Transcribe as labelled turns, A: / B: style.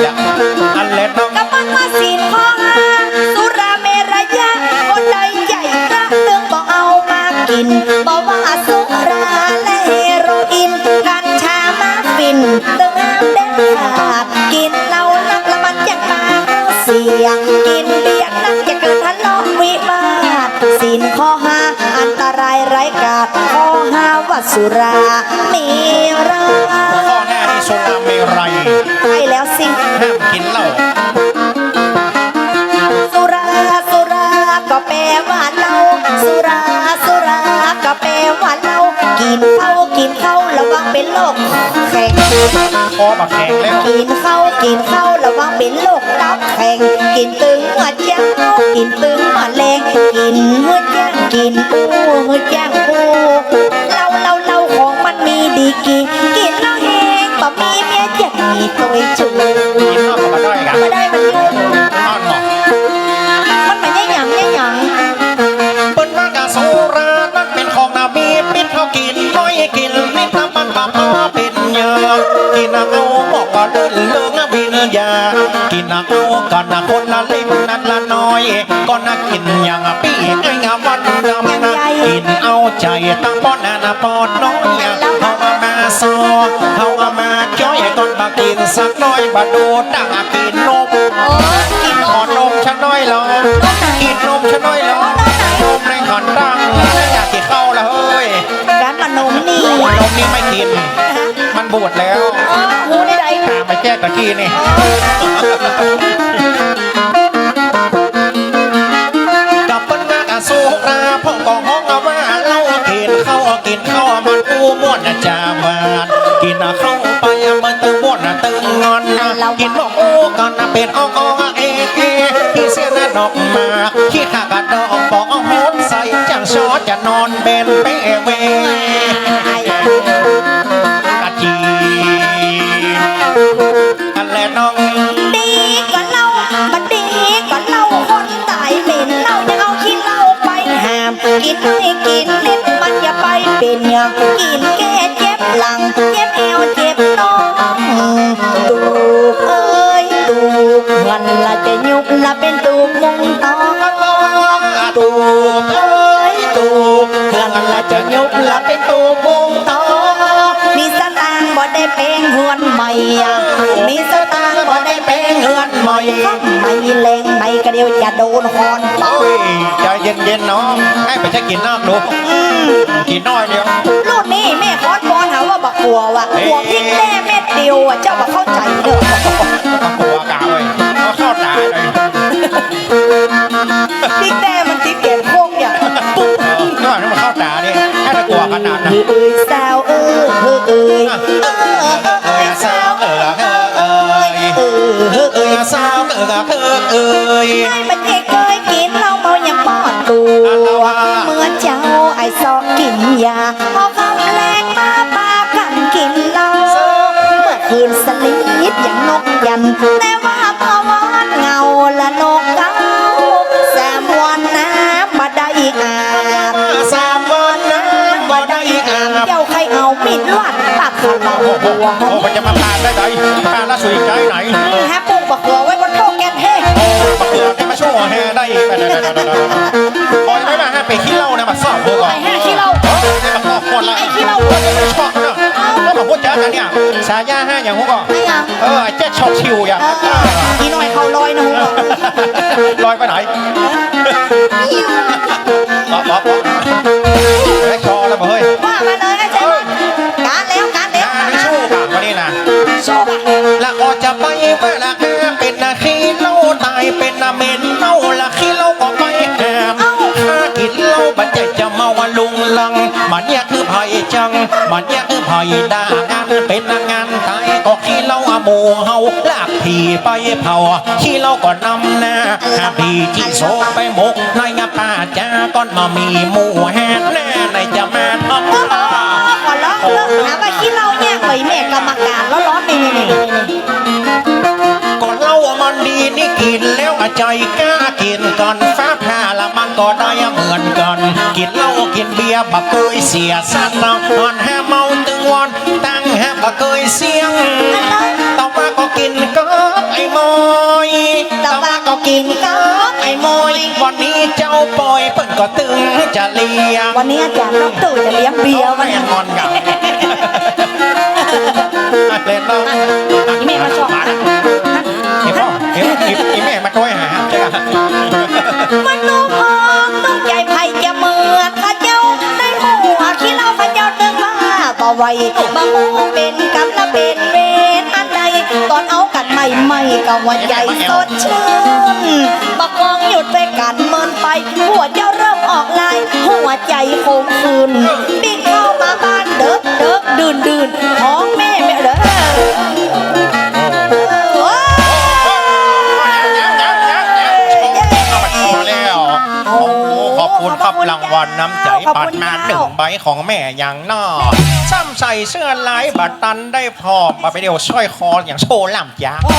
A: แหละอันเล็ดน้อง
B: กำมันมาสินข้อหาสุราเมรยะคนใดใหญ่กระเรื่องบอกเอามากินบอกว่าสุราและเฮโรอีนกัญชามาฟินตึงห้ามเด็ดขาดกินเหล้านักละมันจะมาเสียงกินเบียร์นักจะเกิดทะเลาะวิวาทสินข้อหาอันตรายไร้กาดข้อหาว่าสุรามีรา
A: ข้อหน้า สุราเมรัย
B: ใช่แล้วสิ
A: ห้ามกินเหล้า
B: สุราสุราก็แปลว่าเหล้าสุราสุราก็แปลว่าเหล้ากินเข้ากินเข้าระวังเป็นโรคแข็ง
A: คอบักแข็งแล้ว
B: กินเข้ากินเข้าระวังเป็นโรคตับแข็งกินตึงหัวเจ้ากินตึงหัวแรงกินหัวแจ้งกินปูหัวแจ้งปูเหล้าเหล้าเหล้าของมันมีดีกีกินเหล้าแห้งบ่มีเมียจะมีตัว
A: กินเหล้าก็มาได้กัน
B: ม่ได้มันยุ่
A: อ้อนหมอ
B: มันไม่ได้หยังได้หยัง
A: เปิ้นว่ากาสุรานั้นเป็นของนามีปิดเขากินน้อยกินนิดน้ำมันปลาพอเป็นเยอะกินเอาบอกก็เดินเลืองวินยากินเอาก่อนนะคนละเล็กนัดละน้อยก่อนะกินอย่างปีไอ้งาวันดำนะกินเอาใจตั้งป้อนนาปอนน้อยเอามามาซอเอา กินสักน้อยบาดูดังกินนม
B: โอ้กิน
A: ขอนมฉันน้อยหรอกินนมฉันน้อยหรอนมในขอนดังอยากกินเข้าแล้วเฮ้ย
B: การมานนมนี่
A: นมนี่ไม่กิน มันบวชแล้ว
B: อ๋อหูได้ใด
A: ตามไปแจ้ตะกี้นี่กับเปิ้นมากะสุราพ่อก็ห้องเอาว่าเล่ากินเข้ากินเข้ามันกูม่วนนะจามานกินเข้า อนกินบอกโอ้กันนะเป็นอ้ออ้อเอเอที่เสียนะดอกมาขี้ขากระดอกปอกโหนใส่จังชอจะนอนเบนไปเอเวกะจีอันแลน้อง
B: ดีกว่าเหล้ามันดีกว่าเหล้าคนตายเป็นเหล้าจะเอาขี้เหล้าไปห้ามกินให้กินลิ้นมันอย่าไปเป็นอย่างกินแก้เจ็บหลังเจ็บเอวเจ็บน้องตู กเอ้ยตูกเงินละจะยุบละเป็นตูกมุงตอง
A: ตูกเอ้ยตูกเพื่อนละจะยุบละเป็นตูกวงตอ
B: มีสตางค์บ่ได้แปลงหวนใหม่อะมีสตางค์บ่ได้แปลงหวนใหม่ไม่แรงไม่กระเดียวจะโดนหอนเป้า
A: โอ้ยใจเย็นๆน้องให้ไปจะกินน้ำดูกินน้อยเดียว
B: รุ่นนี้แม่คอนบอลหาว่าบักกัวว่ะกัวพริกแน่เม็ ดเดียวอะเจ้าบักเข้าใจเด้อ
A: ก็กลัวกาเลยเอาเข้าตาเลย
B: พริกแน่มันพริกแกงโคกอย่าง
A: ปุ๊บนี่ว่ามันเข้าตาเนี่ยให้ตะกลัวขนาดนั้น
B: เอ้ยสาวเอ้ยเอ้ยเอ้ยเอ้ย
A: เอ้ยสาวเอ้ยเอ้ย
B: เอ้ย
A: เอ้ยสาวเอ้ยเอ้ยเอ้ย
B: ไอ้มันเอกเคยกินเหล้าเมายังปอดตัวเมื่อเจ้าไอ้ซอกกินยา แต่ว่าพอวอนเงาละนกเก้าแซมวันน้ำมาได้อาบ
A: สามวันนะบ่ได้อาบ
B: เจ้าใครเอามิดลวดตัดขาดเรา
A: โอ้โหมันจะมาผ่านได้ไหนผ่านแล้วสุยใจไหน
B: ฮะปุ๊กบักเขือไว้บนโต๊ะแกนเท่
A: โอ้บักเกือที่มาช่วยแฮได้อีกคอยไม่มาฮะไปขี้เหล้านะมาสอบพวกก่อน
B: ไอ้ห้าขี้เรา
A: เออเนี่ยมันก็คนละ
B: ไอ้ขี้เหล้า
A: ชอบเนอะ แล้วมานเนี่ยสายาห้าอย่างพวกก่อน
B: ไอ้ยัง
A: เออไอ้เจ๊ชอบชิวอย่าง
B: เอออีน้อยเขาลอยนะหนู
A: ลอยไปไหนบ๊อบบ๊อบไอ้ชอแล้วเฮ้ย
B: ว่ามาเลยไอ้เจ้าการแล้วการแล้ว
A: งานะสู้ค่ะวันนี้นะ
B: ชอบอะ
A: ละออจะไปเวลาแค่เป็นนาคีเล่าตายเป็นนาเมนเล่าละขี้เล่าก็ไปแอบถ้ากินเล้าบันใจจะเมาวันลุงลังมันเนี่ยคือไผ่จังมันเนี่ยคือไผ่ด่ โมเฮาลากผีไปเผาขี้เหล้าก็นำหน้าหาผีที่โซไปหมกในงาป่าจ้าก้อนมามีหมูแห่แน่ในจะมาทำ
B: ขอร้องเลิกหาว่าขี้เราเนี่ยไปแม่กรรมการแล้วร้อนนี่นี่นี่นี่
A: ก่อนเล่าว่ามันดีนี่กินแล้วใจกล้ากินก่อนฟ้าผ่าละมันก็ได้เหมือนกันกินเหล้ากินเบียร์บักเคยเสียสัตว์นอนแฮเมาตึงวันตั้งแฮบก็เคยเสียง ก็กินก็ไอ้มอยแต่ว่าก็กินก็ไอ้มอยวันนี้เจ้าปอยเปิ้นก็ตึงจะเลี้ยง
B: วันนี้อาจารย์น้องตู่จะเลี้ยงเบียร์
A: ไม่
B: วัน
A: งอนกันเล่นน้อง
B: แม่มาชอบ
A: เห็นป่ะเห็นอีอีแม่มาช่วยหาใช่ไหม
B: มันนุ่มอ่อนนุ่มใหญ่ไผ่จะเหมือนข้าเจ้าได้หัวขี้เล่าข้าเจ้าเดินมาบ่ไหวบางมูเป็นกำละเป็นเวรอันใด ตอนเอากันใหม่ๆก็ว่าใหญ่สดชื่นบักมองหยุดไปกันเมินไป หัวเจ้าเริ่มออกลาย หัวใจคงคืนบิ๊กเข้ามาบ้านเดิบเดิบดื่นดื่นท้องแม่
A: รับรางวัลน้ำใจ
B: ขอบ
A: ปั
B: คุ
A: ด
B: ณ
A: มา
B: เจ้า
A: หนึ่งใบของแม่อย่างนอซ้ำใส่เสื้อลายบัตรตันได้พร้อมมาไปเดียวสร้อยคออย่างโชว์ล่ำยา
B: โอ้